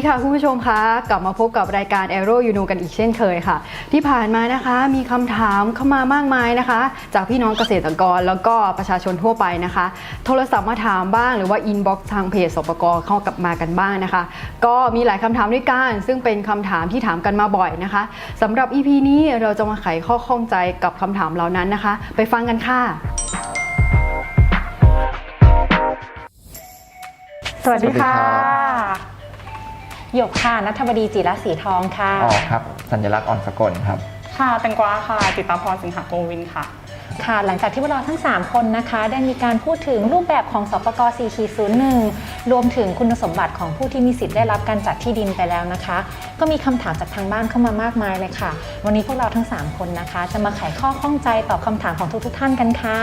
ดีค่ะคุณผู้ชมคะกลับมาพบกับรายการ Aero You Know กันอีกเช่นเคยค่ะ ที่ผ่านมานะคะมีคำถามเข้ามามากมายนะคะ จากพี่น้องเกษตรกรแล้วก็ประชาชนทั่วไปนะคะ โทรศัพท์มาถามบ้างหรือว่าอินบ็อกซ์ทางเพจสปกเข้ากลับมากันบ้างนะคะ ก็มีหลายคำถามด้วยกันซึ่งเป็นคำถามที่ถามกันมาบ่อยนะคะสำหรับ EP นี้เราจะมาไขข้อข้องใจกับคำถามเหล่านั้นนะคะ ไปฟังกันค่ะสวัสดีค่ะสวัสดีครับ หยกค่ะนัทบดีจิรศรีทองค่ะ อ๋อครับสัญลักษณ์อ่อนสกลครับ ค่ะแตงกวาค่ะ จิตตาพรสิงหาโกวินค่ะ ค่ะ หลังจากที่พวกเราทั้ง 3 คนนะคะ ได้มีการพูดถึงรูปแบบของสปก4.01รวมถึงคุณสมบัติของผู้ที่มีสิทธิ์ได้รับการจัดที่ดินไปแล้วนะคะ ก็มีคำถามจากทางบ้านเข้ามามากมายเลยค่ะ วันนี้พวกเราทั้ง 3 คนนะคะ จะมาไขข้อข้องใจตอบคำถามของทุกๆท่านกันค่ะ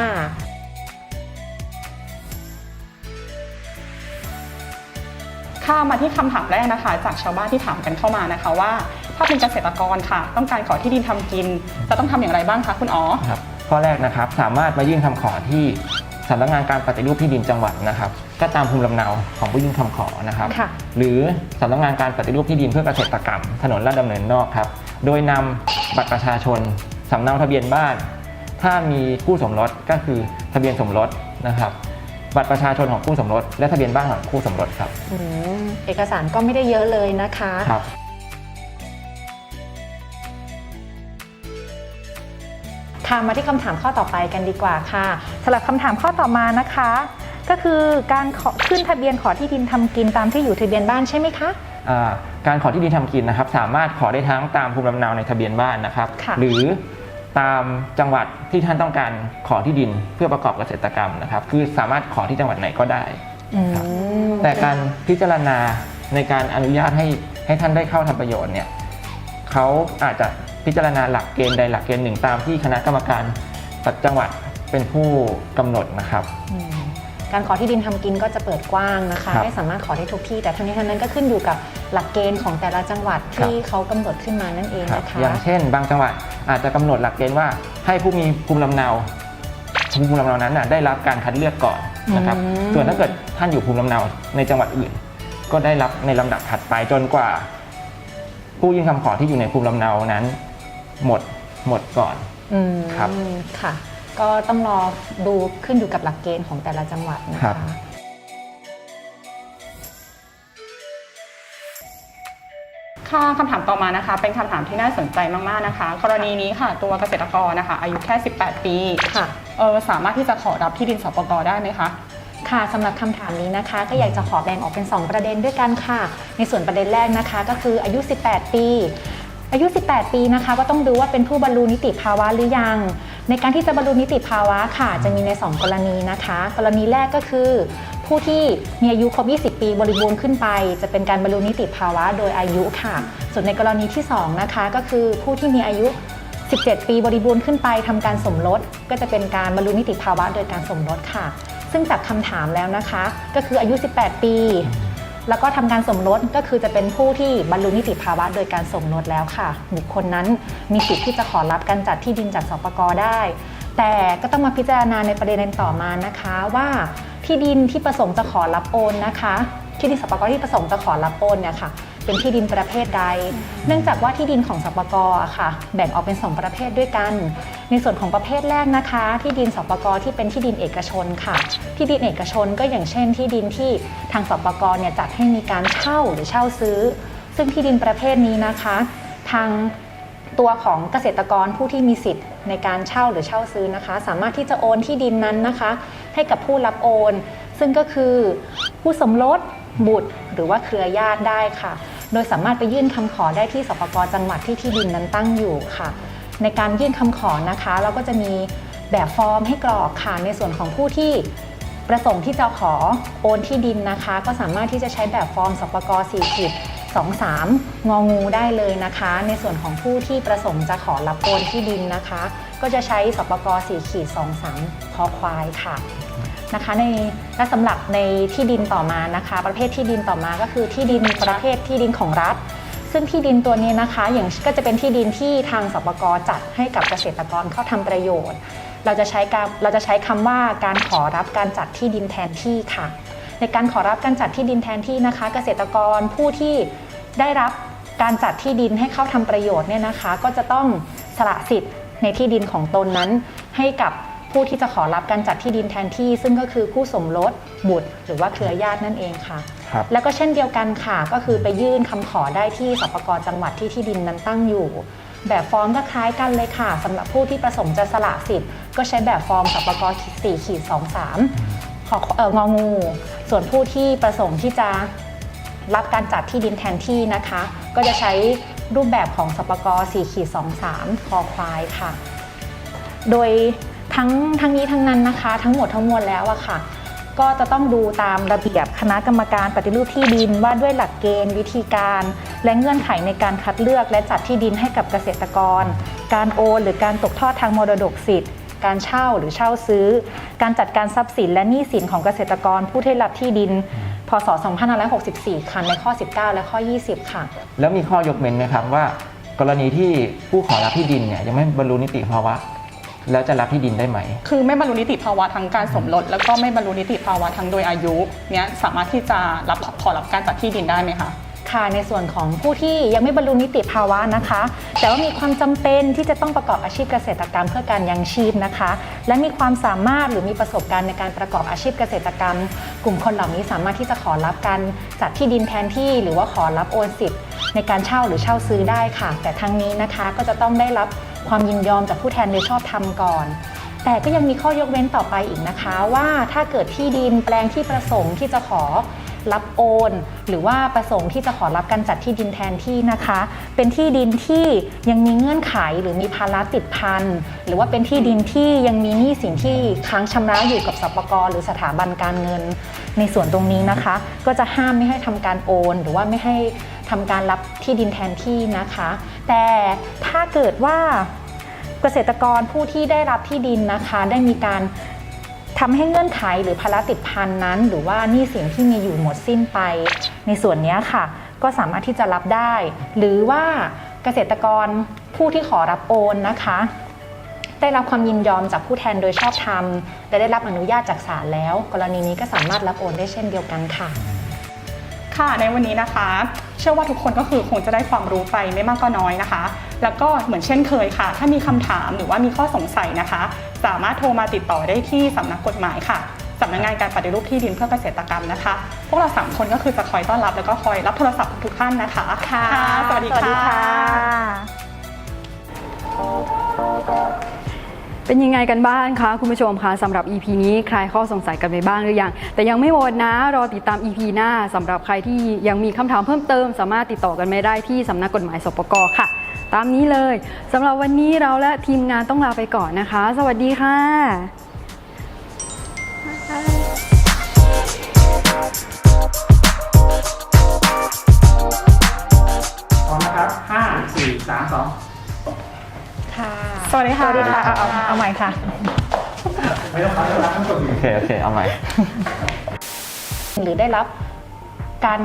ค่ะมาที่คำถามแรกนะคะ จากชาวบ้านที่ถามกันเข้ามานะคะว่า ถ้าเป็นเกษตรกรค่ะ ต้องการขอที่ดินทำกิน จะต้องทำอย่างไรบ้างคะคุณอ๋อครับข้อแรกนะครับสามารถมายื่นคำขอที่สำนักงานการปฏิรูปที่ดินจังหวัดนะครับ ก็ตามภูมิลำเนาของผู้ยื่นคำขอนะครับค่ะหรือสำนักงานการปฏิรูปที่ดินเพื่อเกษตรกรรม ถนนลาดดำเนินนอกครับ โดยนำบัตรประชาชนสำเนาทะเบียนบ้าน ถ้ามีคู่สมรสก็คือทะเบียนสมรสนะครับ บัตรประชาชนของคู่สมรส และทะเบียนบ้านของคู่สมรสครับอืมเอกสารก็ไม่ได้เยอะเลยนะคะ ครับ ค่ะมาที่คำถามข้อต่อไปกันดีกว่าค่ะสำหรับคำถามข้อต่อมานะคะ ก็คือการขอขึ้นทะเบียนขอที่ดินทำกินตามที่อยู่ทะเบียนบ้านใช่ไหมคะ อ่าการขอที่ดินทำกินนะครับ สามารถขอได้ทั้งตามภูมิลำเนาในทะเบียนบ้านนะครับ ค่ะ หรือ ตามจังหวัดที่ท่านต้องการขอที่ดินเพื่อประกอบเกษตรกรรมนะครับ คือสามารถขอที่จังหวัดไหนก็ได้อืมแต่การพิจารณาในการอนุญาตให้ให้ท่านได้เข้าทำประโยชน์เนี่ยเขาอาจจะพิจารณาหลักเกณฑ์ใดหลักเกณฑ์หนึ่งตามที่คณะกรรมการจังหวัดเป็นผู้กำหนดนะครับอืม การขอที่ดินทำกินก็จะเปิดกว้างนะคะครับไม่สามารถขอได้ทุกที่แต่ทั้งนี้ทั้งนั้นก็ขึ้นอยู่กับหลักเกณฑ์ของแต่ละจังหวัดครับที่เขากำหนดขึ้นมานั่นเองครับนะคะอย่างเช่น บางจังหวัดอาจจะกำหนดหลักเกณฑ์ว่าให้ผู้มีภูมิลำเนาภูมิลำเนานั้นน่ะได้รับการคัดเลือกก่อนนะครับอืมส่วนถ้าเกิดท่านอยู่ภูมิลำเนาในจังหวัดอื่น ก็ได้รับในลำดับถัดไปจนกว่า ผู้ยื่นคำขอที่อยู่ในภูมิลำเนานั้น หมดหมดก่อนอืมครับค่ะ ก็ต้องรอดูขึ้นอยู่กับหลักเกณฑ์ของแต่ละจังหวัดนะครัคะบ ค่ะคำถามต่อมานะคะ เป็นคำถามที่น่าสนใจมากๆนะคะ กรณีนี้ค่ะ ตัวเกษตรกรนะคะ อายุแค่ 18 ปีค่ะ เออสามารถที่จะขอรับที่ดินสปกได้ไหมคะ ค่ะสำหรับคำถามนี้นะคะ ก็อยากจะขอแบ่งออกเป็น 2 ประเด็นด้วยกันค่ะ ในส่วนประเด็นแรกนะคะ ก็คืออายุ 18 ปี อายุ 18 ปีนะคะ ก็ต้องดูว่าเป็นผู้บรรลุนิติภาวะหรือยัง ในการที่จะบรรลุนิติภาวะค่ะ จะมีใน 2 กรณีนะคะ กรณีแรกก็คือ ผู้ที่มีอายุครบ 20 ปีบริบูรณ์ขึ้นไป จะเป็นการบรรลุนิติภาวะโดยอายุค่ะ ส่วนในกรณีที่ 2 นะคะ ก็คือผู้ที่มีอายุ 17 ปีบริบูรณ์ขึ้นไปทำการสมรส ก็จะเป็นการบรรลุนิติภาวะโดยการสมรสค่ะ ซึ่งจากคำถามแล้วนะคะ ก็คืออายุ 18 ปี แล้วก็ทำการสมรสก็คือจะเป็นผู้ที่บรรลุนิติภาวะโดยการสมรสแล้วค่ะ บุคคลนั้นมีสิทธิ์ที่จะขอรับการจัดที่ดินจากสปกได้ แต่ก็ต้องมาพิจารณาในประเด็นต่อมานะคะว่าที่ดินที่ประสงค์จะขอรับโอนนะคะ ที่ดินสปกที่ประสงค์จะขอรับโอนเนี่ยค่ะ เป็นที่ดินประเภทใด เนื่องจากว่าที่ดินของสปกอะค่ะ แบ่งออกเป็น 2 ประเภทด้วยกัน ในส่วนของประเภทแรกนะคะ ที่ดินสปกที่เป็นที่ดินเอกชนค่ะ ที่ดินเอกชนก็อย่างเช่น ที่ดินที่ทางสปกเนี่ยจัดให้มีการเช่าหรือเช่าซื้อ ซึ่งที่ดินประเภทนี้นะคะ ทางตัวของเกษตรกรผู้ที่มีสิทธิ์ในการเช่าหรือเช่าซื้อนะคะ สามารถที่จะโอนที่ดินนั้นนะคะ ให้กับผู้รับโอน ซึ่งก็คือผู้สมรสบุตรหรือว่าเครือญาติได้ค่ะ โดยสามารถไปยื่นคำขอได้ที่สปกจังหวัดที่ที่ดินนั้นตั้งอยู่ค่ะ ในการยื่นคำขอนะคะ เราก็จะมีแบบฟอร์มให้กรอกค่ะในส่วนของผู้ที่ประสงค์ที่จะขอโอนที่ดินนะคะ ก็สามารถที่จะใช้แบบฟอร์มสปก4ขีด23 งองูได้เลยนะคะ ในส่วนของผู้ที่ประสงค์จะขอรับโอนที่ดินนะคะ ก็จะใช้สปก4ขีด23 คอควายค่ะ นะคะในและสำหรับในที่ดินต่อมานะคะ ประเภทที่ดินต่อมาก็คือที่ดินประเภทที่ดินของรัฐ ซึ่งที่ดินตัวนี้นะคะ อย่างก็จะเป็นที่ดินที่ทางสปกจัดให้กับเกษตรกรเข้าทำประโยชน์ เราจะใช้การเราจะใช้คำว่าการขอรับการจัดที่ดินแทนที่ค่ะ ในการขอรับการจัดที่ดินแทนที่นะคะ เกษตรกรผู้ที่ได้รับการจัดที่ดินให้เข้าทำประโยชน์เนี่ยนะคะ ก็จะต้องสละสิทธิ์ในที่ดินของตนนั้นให้กับ ผู้ที่จะขอรับการจัดที่ดินแทนที่ ซึ่งก็คือคู่สมรสบุตร หรือว่าเครือญาตินั่นเองค่ะ ครับ แล้วก็เช่นเดียวกันค่ะ ก็คือไปยื่นคำขอได้ที่สปกจังหวัดที่ที่ดินนั้นตั้งอยู่ แบบฟอร์มก็คล้ายกันเลยค่ะสำหรับผู้ที่ประสงค์จะสละสิทธิ์ก็ใช้แบบฟอร์มสปก4ขีด23ขอเอององู ส่วนผู้ที่ประสงค์ที่จะรับการจัดที่ดินแทนที่นะคะ ก็จะใช้รูปแบบของสปก4ขีด23คอควายค่ะ โดย ทั้งทั้งนี้ทั้งนั้นนะคะ ทั้งหมดทั้งมวลแล้วอะค่ะ ก็จะต้องดูตามระเบียบคณะกรรมการปฏิรูปที่ดินว่าด้วยหลักเกณฑ์ วิธีการ และเงื่อนไขในการคัดเลือกและจัดที่ดินให้กับเกษตรกร การโอนหรือการตกทอดทางมรดกสิทธิ์การเช่าหรือเช่าซื้อ การจัดการทรัพย์สินและหนี้สินของเกษตรกรผู้ที่รับที่ดิน พศ 2564 ค่ะในข้อ 19 และข้อ 20 ค่ะ แล้วมีข้อยกเว้นไหมครับว่า กรณีที่ผู้ขอรับที่ดินเนี่ยยังไม่บรรลุนิติภาวะ แล้วจะรับที่ดินได้ไหม คือไม่บรรลุนิติภาวะทั้งการสมรสแล้วก็ไม่บรรลุนิติภาวะทั้งโดยอายุเนี้ยสามารถที่จะรับขอรับการจัดที่ดินได้ไหมคะค่ะในส่วนของผู้ที่ยังไม่บรรลุนิติภาวะนะคะ แต่ว่ามีความจำเป็นที่จะต้องประกอบอาชีพเกษตรกรรมเพื่อการยังชีพนะคะ และมีความสามารถหรือมีประสบการณ์ในการประกอบอาชีพเกษตรกรรม กลุ่มคนเหล่านี้สามารถที่จะขอรับการจัดที่ดินแทนที่ หรือว่าขอรับโอนสิทธิ์ ในการเช่าหรือเช่าซื้อได้ค่ะ แต่ทั้งนี้นะคะก็จะต้องได้รับความยินยอมจากผู้แทนโดยชอบธรรมก่อน แต่ก็ยังมีข้อยกเว้นต่อไปอีกนะคะ ว่าถ้าเกิดที่ดินแปลงที่ประสงค์ที่จะขอรับโอน หรือว่าประสงค์ที่จะขอรับการจัดที่ดินแทนที่นะคะ เป็นที่ดินที่ยังมีเงื่อนไขหรือมีภาระติดพันหรือว่าเป็นที่ดินที่ยังมีหนี้สินที่ค้างชำระอยู่กับสปกรหรือสถาบันการเงิน ในส่วนตรงนี้นะคะ ก็จะห้ามไม่ให้ทำการโอน หรือว่าไม่ให้ ทำการรับที่ดินแทนที่นะคะ แต่ถ้าเกิดว่าเกษตรกรผู้ที่ได้รับที่ดินนะคะ ได้มีการทำให้เงื่อนไขหรือภาระติดพันนั้น หรือว่านี้สินที่มีอยู่หมดสิ้นไป ในส่วนนี้ค่ะ ก็สามารถที่จะรับได้ หรือว่าเกษตรกรผู้ที่ขอรับโอนนะคะ ได้รับความยินยอมจากผู้แทนโดยชอบธรรมและได้รับอนุญาตจากศาลแล้ว กรณีนี้ก็สามารถรับโอนได้เช่นเดียวกันค่ะ ค่ะในวันนี้นะคะ เชื่อว่าทุกคนก็คือคงจะได้ความรู้ไปไม่มากก็น้อยนะคะ แล้วก็เหมือนเช่นเคยค่ะ ถ้ามีคำถามหรือว่ามีข้อสงสัยนะคะ สามารถโทรมาติดต่อได้ที่สำนักกฎหมายค่ะสำนักงานการปฏิรูปที่ดินเพื่อเกษตรกรรมนะคะ พวกเราสามคนก็คือจะคอยต้อนรับแล้วก็คอยรับโทรศัพท์ทุกๆท่านนะคะสวัสดีค่ะ เป็นยังไงกันบ้างคะคุณผู้ชมคะสำหรับ EP นี้ใครข้อสงสัยกันไปบ้างหรือยัง แต่ยังไม่หมดนะรอติดตาม EP หน้าสำหรับใครที่ยังมีคำถามเพิ่มเติม สามารถติดต่อกันไม่ได้ที่สำนักกฎหมายสปกค่ะ ตามนี้เลยสำหรับวันนี้เราและทีมงานต้องลาไปก่อนนะคะ สวัสดีค่ะ วัสดีค่ะสวัสดีค่ะเอาเอาเอาใหม่ค่ะไม่ต้องพักแล้วทั้งหมดอยู่โอเค โอเค เอาใหม่ หรือได้รับการ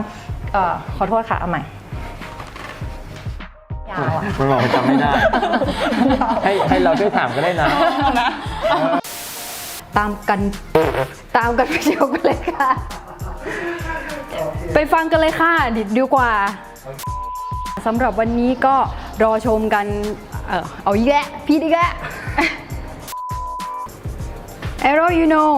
เอ่อขอโทษค่ะเอาใหม่ยาวอะมันบอกว่าจำไม่ได้ ให้ให้เราช่วยถามก็ได้นะ ตามกันตามกันไปเชียวกันเลยค่ะ ไปฟังกันเลยค่ะดีดีกว่าสำหรับวันนี้ก็รอชมกัน เออเอาอีกแล้วพี่อีกแล้ว Arrow you know